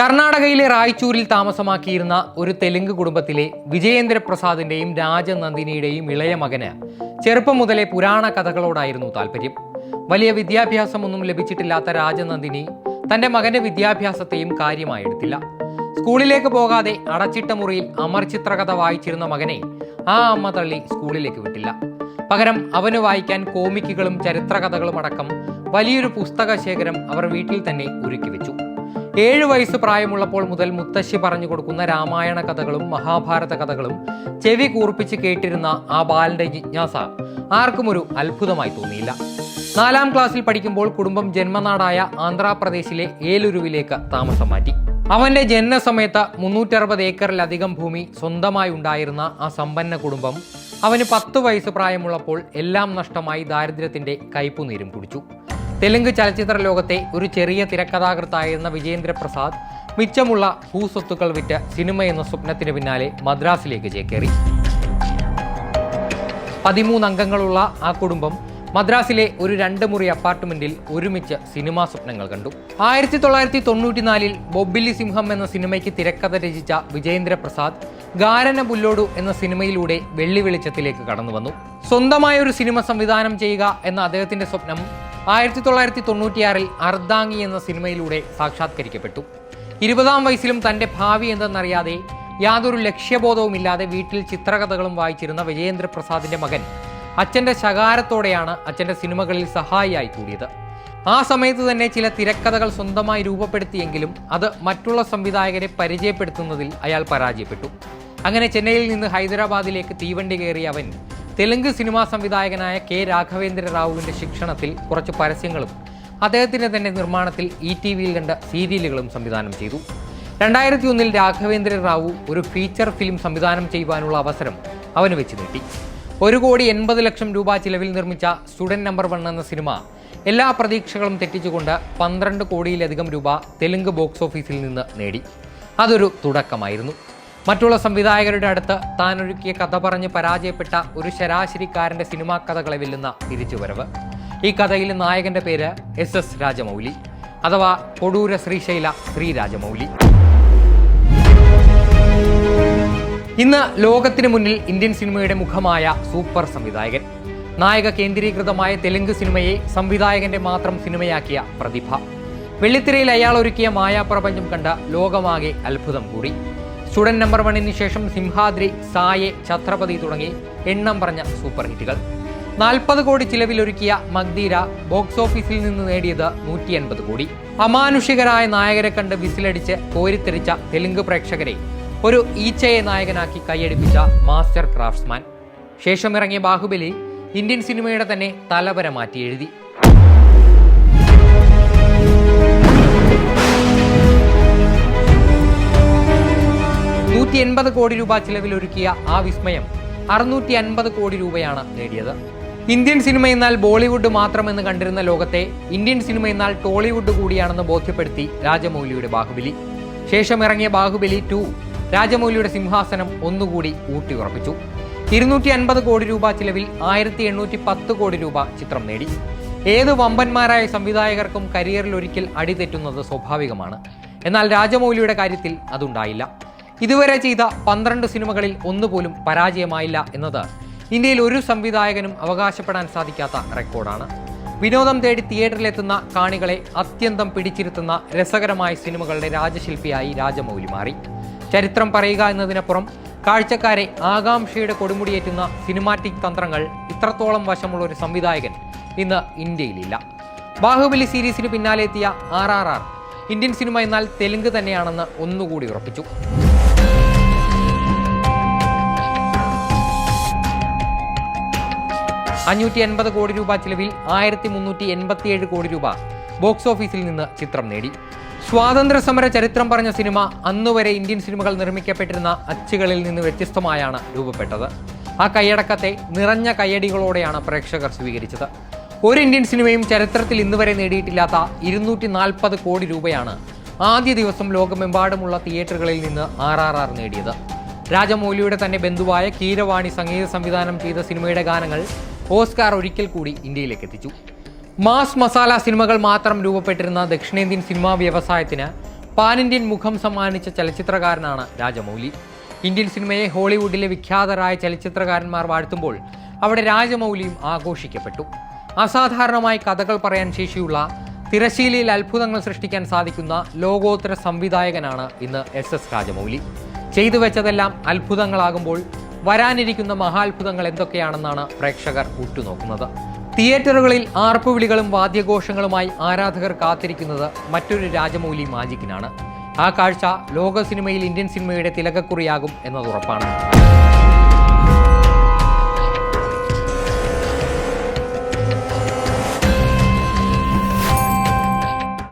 കർണാടകയിലെ റായ്ചൂരിൽ താമസമാക്കിയിരുന്ന ഒരു തെലുങ്ക് കുടുംബത്തിലെ വിജയേന്ദ്ര പ്രസാദിന്റെയും രാജനന്ദിനിയുടെയും ഇളയ മകന് ചെറുപ്പം മുതലേ പുരാണ കഥകളോടായിരുന്നു താല്പര്യം വലിയ വിദ്യാഭ്യാസമൊന്നും ലഭിച്ചിട്ടില്ലാത്ത രാജനന്ദിനി തന്റെ മകന്റെ വിദ്യാഭ്യാസത്തെയും കാര്യമായി എടുത്തില്ല. സ്കൂളിലേക്ക് പോകാതെ അടച്ചിട്ട മുറിയിൽ അമർ ചിത്രകഥ വായിച്ചിരുന്ന മകനെ ആ അമ്മ തള്ളി സ്കൂളിലേക്ക് വിട്ടില്ല. പകരം അവന് വായിക്കാൻ കോമിക്കുകളും ചരിത്രകഥകളും അടക്കം വലിയൊരു പുസ്തക ശേഖരം അവർ വീട്ടിൽ തന്നെ ഒരുക്കി വെച്ചു. ഏഴ് വയസ്സ് പ്രായമുള്ളപ്പോൾ മുതൽ മുത്തശ്ശി പറഞ്ഞു കൊടുക്കുന്ന രാമായണ കഥകളും മഹാഭാരത കഥകളും ചെവി കൂർപ്പിച്ച് കേട്ടിരുന്ന ആ ബാലന്റെ ജിജ്ഞാസ ആർക്കും ഒരു അത്ഭുതമായി തോന്നിയില്ല. നാലാം ക്ലാസ്സിൽ പഠിക്കുമ്പോൾ കുടുംബം ജന്മനാടായ ആന്ധ്രാപ്രദേശിലെ ഏലുരുവിലേക്ക് താമസം മാറ്റി. അവന്റെ ജനനസമയത്ത് മുന്നൂറ്ററുപത് ഏക്കറിലധികം ഭൂമി സ്വന്തമായി ഉണ്ടായിരുന്ന ആ സമ്പന്ന കുടുംബം അവന് പത്ത് വയസ്സ് പ്രായമുള്ളപ്പോൾ എല്ലാം നഷ്ടമായി ദാരിദ്ര്യത്തിന്റെ കയ്പുനീരും കുടിച്ചു. തെലുങ്ക് ചലച്ചിത്ര ലോകത്തെ ഒരു ചെറിയ തിരക്കഥാകൃത്തായിരുന്ന വിജേന്ദ്ര പ്രസാദ് മിച്ചമുള്ള ഭൂസ്വത്തുക്കൾ വിറ്റ് സിനിമ എന്ന സ്വപ്നത്തിന് പിന്നാലെ മദ്രാസിലേക്ക് ചേക്കേറി. പതിമൂന്ന് അംഗങ്ങളുള്ള ആ കുടുംബം മദ്രാസിലെ ഒരു രണ്ട് മുറി അപ്പാർട്ട്മെന്റിൽ ഒരുമിച്ച് സിനിമാ സ്വപ്നങ്ങൾ കണ്ടു. ആയിരത്തി തൊള്ളായിരത്തി തൊണ്ണൂറ്റിനാലിൽ ബൊബ്ബിലി സിംഹം എന്ന സിനിമയ്ക്ക് തിരക്കഥ രചിച്ച വിജയേന്ദ്ര പ്രസാദ് ഗാരന പുല്ലോടു എന്ന സിനിമയിലൂടെ വെള്ളി വെളിച്ചത്തിലേക്ക് കടന്നു വന്നു സ്വന്തമായ ഒരു സിനിമ സംവിധാനം ചെയ്യുക എന്ന അദ്ദേഹത്തിന്റെ സ്വപ്നം ആയിരത്തി തൊള്ളായിരത്തി തൊണ്ണൂറ്റിയാറിൽ അർദ്ദാങ്ങി എന്ന സിനിമയിലൂടെ സാക്ഷാത്കരിക്കപ്പെട്ടു. ഇരുപതാം വയസ്സിലും തന്റെ ഭാവി എന്തെന്നറിയാതെ യാതൊരു ലക്ഷ്യബോധവുമില്ലാതെ വീട്ടിൽ ചിത്രകഥകളും വായിച്ചിരുന്ന വിജയേന്ദ്രപ്രസാദിന്റെ മകൻ അച്ഛന്റെ ശകാരത്തോടെയാണ് അച്ഛന്റെ സിനിമകളിൽ സഹായിയായി കൂടിയത്. ആ സമയത്ത് തന്നെ ചില തിരക്കഥകൾ സ്വന്തമായി രൂപപ്പെടുത്തിയെങ്കിലും അത് മറ്റുള്ള സംവിധായകരെ പരിചയപ്പെടുത്തുന്നതിൽ അയാൾ പരാജയപ്പെട്ടു. അങ്ങനെ ചെന്നൈയിൽ നിന്ന് ഹൈദരാബാദിലേക്ക് തീവണ്ടി കയറിയ അവൻ തെലുങ്ക് സിനിമാ സംവിധായകനായ കെ രാഘവേന്ദ്ര റാവുവിന്റെ ശിക്ഷണത്തിൽ കുറച്ച് പരസ്യങ്ങളും അദ്ദേഹത്തിന്റെ തന്നെ നിർമ്മാണത്തിൽ ഇ ടി വിയിൽ കണ്ട സീരിയലുകളും സംവിധാനം ചെയ്തു. രണ്ടായിരത്തി ഒന്നിൽ രാഘവേന്ദ്ര റാവു ഒരു ഫീച്ചർ ഫിലിം സംവിധാനം ചെയ്യുവാനുള്ള അവസരം അവന് വെച്ച് നീട്ടി ഒരു കോടി എൺപത് ലക്ഷം രൂപ ചിലവിൽ നിർമ്മിച്ച സ്റ്റുഡന്റ് നമ്പർ വൺ എന്ന സിനിമ എല്ലാ പ്രതീക്ഷകളും തെറ്റിച്ചുകൊണ്ട് പന്ത്രണ്ട് കോടിയിലധികം രൂപ തെലുങ്ക് ബോക്സ് ഓഫീസിൽ നിന്ന് നേടി. അതൊരു തുടക്കമായിരുന്നു. മറ്റുള്ള സംവിധായകരുടെ അടുത്ത് താൻ ഒരുക്കിയ കഥ പറഞ്ഞ് പരാജയപ്പെട്ട ഒരു ശരാശരിക്കാരന്റെ സിനിമാ കഥകളെ വെല്ലുന്ന തിരിച്ചുവരവ്. ഈ കഥയിലെ നായകന്റെ പേര് എസ് എസ് രാജമൗലി അഥവാ കൊടൂര ശ്രീശൈല ശ്രീ രാജമൗലി ഇന്ന് ലോകത്തിന് മുന്നിൽ ഇന്ത്യൻ സിനിമയുടെ മുഖമായ സൂപ്പർ സംവിധായകൻ നായക കേന്ദ്രീകൃതമായ തെലുങ്ക് സിനിമയെ സംവിധായകന്റെ മാത്രം സിനിമയാക്കിയ പ്രതിഭ. വെള്ളിത്തിരയിൽ അയാൾ ഒരുക്കിയ മായാപ്രപഞ്ചം കണ്ട ലോകമാകെ അത്ഭുതം കൂടി. സ്റ്റുഡന്റ് നമ്പർ വണ്ണിന് ശേഷം സിംഹാദ്രി സായെ ഛത്രപതി തുടങ്ങി എണ്ണം പറഞ്ഞ സൂപ്പർ ഹിറ്റുകൾ. നാൽപ്പത് കോടി ചിലവിലൊരുക്കിയ മഗ്ദീര ബോക്സ് ഓഫീസിൽ നിന്ന് നേടിയത് നൂറ്റി അൻപത് കോടി. അമാനുഷികരായ നായകരെ കണ്ട് വിസിലടിച്ച് കോരിത്തെറിച്ച തെലുങ്ക് പ്രേക്ഷകരെ ഒരു ഈച്ചയെ നായകനാക്കി കൈയടിപ്പിച്ച മാസ്റ്റർ ക്രാഫ്റ്റ്സ്മാൻ. ശേഷം ഇറങ്ങിയ ബാഹുബലി ഇന്ത്യൻ സിനിമയുടെ തന്നെ തലവര മാറ്റി എഴുതി. നൂറ്റി എൺപത് കോടി രൂപ ചിലവിലൊരുക്കിയ ആ വിസ്മയം അറുന്നൂറ്റി അൻപത് കോടി രൂപയാണ് നേടിയത്. ഇന്ത്യൻ സിനിമ എന്നാൽ ബോളിവുഡ് മാത്രമെന്ന് കണ്ടിരുന്ന ലോകത്തെ ഇന്ത്യൻ സിനിമ എന്നാൽ ടോളിവുഡ് കൂടിയാണെന്ന് ബോധ്യപ്പെടുത്തി രാജമൗലിയുടെ ബാഹുബലി. ശേഷം ഇറങ്ങിയ ബാഹുബലി ടു രാജമൗലിയുടെ സിംഹാസനം ഒന്നുകൂടി ഊട്ടിയുറപ്പിച്ചു. ഇരുന്നൂറ്റി അൻപത് കോടി രൂപ ചിലവിൽ ആയിരത്തി എണ്ണൂറ്റി പത്ത് കോടി രൂപ ചിത്രം നേടി. ഏത് വമ്പന്മാരായ സംവിധായകർക്കും കരിയറിൽ ഒരിക്കൽ അടിതെറ്റുന്നത് സ്വാഭാവികമാണ്. എന്നാൽ രാജമൗലിയുടെ കാര്യത്തിൽ അതുണ്ടായില്ല. ഇതുവരെ ചെയ്ത പന്ത്രണ്ട് സിനിമകളിൽ ഒന്നുപോലും പരാജയമായില്ല എന്നത് ഇന്ത്യയിൽ ഒരു സംവിധായകനും അവകാശപ്പെടാൻ സാധിക്കാത്ത റെക്കോർഡാണ്. വിനോദം തേടി തിയേറ്ററിലെത്തുന്ന കാണികളെ അത്യന്തം പിടിച്ചിരുത്തുന്ന രസകരമായ സിനിമകളുടെ രാജശില്പിയായി രാജമൗലി മാറി. ചരിത്രം പറയുക എന്നതിനപ്പുറം കാഴ്ചക്കാരെ ആകാംക്ഷയുടെ കൊടുമുടിയേറ്റുന്ന സിനിമാറ്റിക് തന്ത്രങ്ങൾ ഇത്രത്തോളം വശമുള്ള ഒരു സംവിധായകൻ ഇന്ന് ഇന്ത്യയിലില്ല. ബാഹുബലി സീരീസിന് പിന്നാലെ എത്തിയ R R R Indian cinema എന്നാൽ തെലുങ്ക് തന്നെയാണെന്ന് ഒന്നുകൂടി ഉറപ്പിച്ചു. അഞ്ഞൂറ്റി എൺപത് കോടി രൂപ ചിലവിൽ ആയിരത്തി മുന്നൂറ്റി എൺപത്തിയേഴ് കോടി രൂപ ബോക്സ് ഓഫീസിൽ നിന്ന് ചിത്രം നേടി. സ്വാതന്ത്ര്യ സമര ചരിത്രം പറഞ്ഞ സിനിമ അന്നുവരെ ഇന്ത്യൻ സിനിമകൾ നിർമ്മിക്കപ്പെട്ടിരുന്ന അച്ചുകളിൽ നിന്ന് വ്യത്യസ്തമായാണ് രൂപപ്പെട്ടത്. ആ കൈയടക്കത്തെ നിറഞ്ഞ കയ്യടികളോടെയാണ് പ്രേക്ഷകർ സ്വീകരിച്ചത്. ഒരു ഇന്ത്യൻ സിനിമയും ചരിത്രത്തിൽ ഇന്നുവരെ നേടിയിട്ടില്ലാത്ത ഇരുന്നൂറ്റി നാൽപ്പത് കോടി രൂപയാണ് ആദ്യ ദിവസം ലോകമെമ്പാടുമുള്ള തിയേറ്ററുകളിൽ നിന്ന് ആർ ആർ ആർ നേടിയത്. രാജമൗലിയുടെ തന്നെ ബന്ധുവായ കീരവാണി സംഗീത സംവിധാനം ചെയ്ത സിനിമയുടെ ഗാനങ്ങൾ ഓസ്കാർ ഒരിക്കൽ കൂടി ഇന്ത്യയിലേക്ക് എത്തിച്ചു മാസ് മസാല സിനിമകൾ മാത്രം രൂപപ്പെട്ടിരുന്ന ദക്ഷിണേന്ത്യൻ സിനിമാ വ്യവസായത്തിന് പാൻ ഇന്ത്യൻ മുഖം സമ്മാനിച്ച ചലച്ചിത്രകാരനാണ് രാജമൗലി. ഇന്ത്യൻ സിനിമയെ ഹോളിവുഡിലെ വിഖ്യാതരായ ചലച്ചിത്രകാരന്മാർ വാഴ്ത്തുമ്പോൾ അവിടെ രാജമൗലിയും ആഘോഷിക്കപ്പെട്ടു. അസാധാരണമായി കഥകൾ പറയാൻ ശേഷിയുള്ള തിരശീലയിൽ അത്ഭുതങ്ങൾ സൃഷ്ടിക്കാൻ സാധിക്കുന്ന ലോകോത്തര സംവിധായകനാണ് ഇന്ന് എസ് എസ് രാജമൗലി. ചെയ്തു വെച്ചതെല്ലാം അത്ഭുതങ്ങളാകുമ്പോൾ വരാനിരിക്കുന്ന മഹാത്ഭുതങ്ങൾ എന്തൊക്കെയാണെന്നാണ് പ്രേക്ഷകർ ഉറ്റുനോക്കുന്നത്. തിയേറ്ററുകളിൽ ആർപ്പുവിളികളും വാദ്യഘോഷങ്ങളുമായി ആരാധകർ കാത്തിരിക്കുന്നത് മറ്റൊരു രാജമൗലി മാജിക്കിനാണ്. ആ കാഴ്ച ലോക സിനിമയിൽ ഇന്ത്യൻ സിനിമയുടെ തിലകക്കുറിയാകും എന്നത് ഉറപ്പാണ്.